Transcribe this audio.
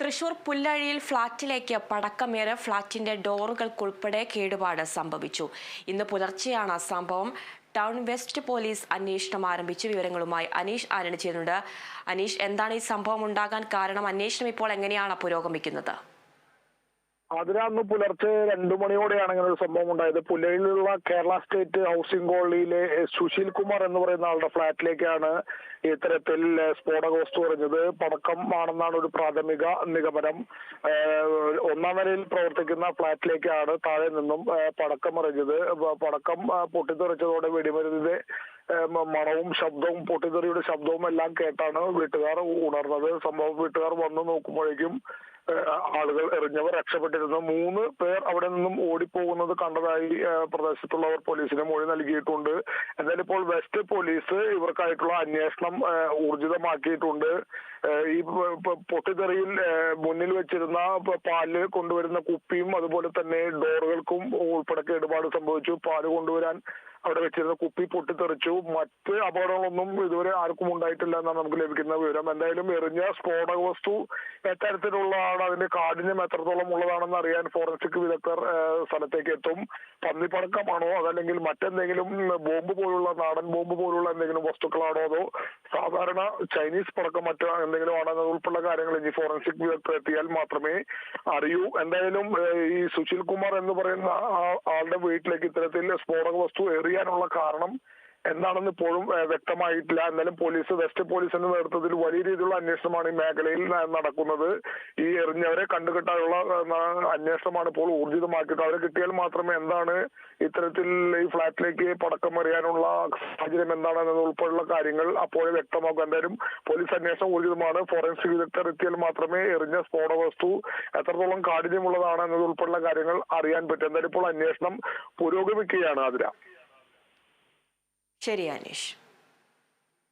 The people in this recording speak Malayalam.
തൃശൂർ പുല്ലഴിയിൽ ഫ്ളാറ്റിലേക്ക് പടക്കമേറെ ഫ്ളാറ്റിന്റെ ഡോറുകൾക്കുൾപ്പെടെ കേടുപാട് സംഭവിച്ചു. ഇന്ന് പുലർച്ചെയാണ് സംഭവം. ടൗൺ വെസ്റ്റ് പോലീസ് അന്വേഷണം ആരംഭിച്ചു. വിവരങ്ങളുമായി അനീഷ് ആനണി ചെയ്യുന്നുണ്ട് അനീഷ് എന്താണ് ഈ സംഭവം? ഉണ്ടാകാൻ കാരണം അന്വേഷണം ഇപ്പോൾ എങ്ങനെയാണ് പുരോഗമിക്കുന്നത്? അതിനന്ന് പുലർച്ചെ രണ്ടു മണിയോടെയാണ് ഇങ്ങനെ ഒരു സംഭവം ഉണ്ടായത്. പുലയിലുള്ള കേരള സ്റ്റേറ്റ് ഹൗസിംഗ് കോളനിയിലെ സുശീൽ കുമാർ എന്ന് പറയുന്ന ആളുടെ ഫ്ളാറ്റിലേക്കാണ് ഇത്തരത്തിൽ സ്ഫോടക വസ്തു എറിഞ്ഞത്. പടക്കം ആണെന്നാണ് ഒരു പ്രാഥമിക നിഗമനം. ഒന്നാം നിലയിൽ പ്രവർത്തിക്കുന്ന ഫ്ളാറ്റിലേക്കാണ് താഴെ നിന്നും പടക്കം എറിഞ്ഞത്. പടക്കം പൊട്ടിത്തെറിച്ചതോടെ വെടിമരുന്നിന്റെ മണവും ശബ്ദവും പൊട്ടിത്തെറിയുടെ ശബ്ദവും എല്ലാം കേട്ടാണ് വീട്ടുകാർ ഉണർന്നത്. സംഭവം വീട്ടുകാർ വന്നു നോക്കുമ്പോഴേക്കും ആളുകൾ എറിഞ്ഞവർ രക്ഷപ്പെട്ടിരുന്നു. മൂന്ന് പേർ അവിടെ നിന്നും ഓടിപ്പോകുന്നത് കണ്ടതായി പ്രദേശത്തുള്ളവർ പോലീസിന് മൊഴി നൽകിയിട്ടുണ്ട്. എന്തായാലും ഇപ്പോൾ വെസ്റ്റ് പോലീസ് ഇവർക്കായിട്ടുള്ള അന്വേഷണം ഊർജിതമാക്കിയിട്ടുണ്ട്. ഈ പൊട്ടിത്തെറിയിൽ മുന്നിൽ വെച്ചിരുന്ന പാൽ കൊണ്ടുവരുന്ന കുപ്പിയും അതുപോലെ തന്നെ ഡോറുകൾക്കും ഉൾപ്പെടെ കേടുപാട് സംഭവിച്ചു. പാൽ കൊണ്ടുവരാൻ അവിടെ വെച്ചിരുന്ന കുപ്പി പൊട്ടിത്തെറിച്ചു. മറ്റ് അപകടങ്ങളൊന്നും ഇതുവരെ ആർക്കും ഉണ്ടായിട്ടില്ല എന്നാണ് നമുക്ക് ലഭിക്കുന്ന വിവരം. എന്തായാലും എറിഞ്ഞ സ്ഫോടക വസ്തു എത്തരത്തിലുള്ളതാണ്. അതിന്റെ കാഠിന്യം എത്രത്തോളം ഉള്ളതാണെന്ന് അറിയാൻ ഫോറൻസിക് വിദഗ്ധർ സ്ഥലത്തേക്ക് എത്തും. പന്നിപ്പടക്കമാണോ? അതല്ലെങ്കിൽ മറ്റെന്തെങ്കിലും ബോംബ് പോലുള്ള നാടൻ ബോംബ് പോലുള്ള എന്തെങ്കിലും വസ്തുക്കളാണോ അതോ സാധാരണ ചൈനീസ് പടക്കം മറ്റോ എന്തെങ്കിലും ആണോ എന്നത് ഉൾപ്പെടെ കാര്യങ്ങൾ ഇനി ഫോറൻസിക് വിദഗ്ധർ എത്തിയാൽ മാത്രമേ അറിയൂ. എന്തായാലും ഈ സുശീൽ കുമാർ എന്ന് പറയുന്ന ആളുടെ വീട്ടിലേക്ക് ഇത്തരത്തിൽ സ്ഫോടക വസ്തു എറിയാനുള്ള കാരണം എന്താണെന്ന് ഇപ്പോഴും വ്യക്തമായിട്ടില്ല. എന്നാലും പോലീസ് വെസ്റ്റ് പോലീസിന്റെ നേതൃത്വത്തിൽ വലിയ രീതിയിലുള്ള അന്വേഷണമാണ് ഈ മേഖലയിൽ നടക്കുന്നത്. ഈ എറിഞ്ഞവരെ കണ്ടുകെട്ടാനുള്ള അന്വേഷണമാണ് ഇപ്പോൾ ഊർജിതമാക്കിയിട്ട് അവരെ കിട്ടിയാൽ മാത്രമേ എന്താണ് ഇത്തരത്തിൽ ഈ ഫ്ളാറ്റിലേക്ക് പടക്കം എറിയാനുള്ള സാഹചര്യം എന്താണെന്നത് ഉൾപ്പെടെയുള്ള കാര്യങ്ങൾ അപ്പോഴേ വ്യക്തമാക്കും. എന്തായാലും പോലീസ് അന്വേഷണം ഊർജിതമാണ്. ഫോറൻസിക് വിദഗ്ധർ എത്തിയാൽ മാത്രമേ എറിഞ്ഞ സ്ഫോട വസ്തു എത്രത്തോളം കാഠിന്യമുള്ളതാണ് എന്നത് ഉൾപ്പെടെയുള്ള കാര്യങ്ങൾ അറിയാൻ പറ്റും. എന്തായാലും ഇപ്പോൾ അന്വേഷണം പുരോഗമിക്കുകയാണ് അതിര ശരി അനീഷ്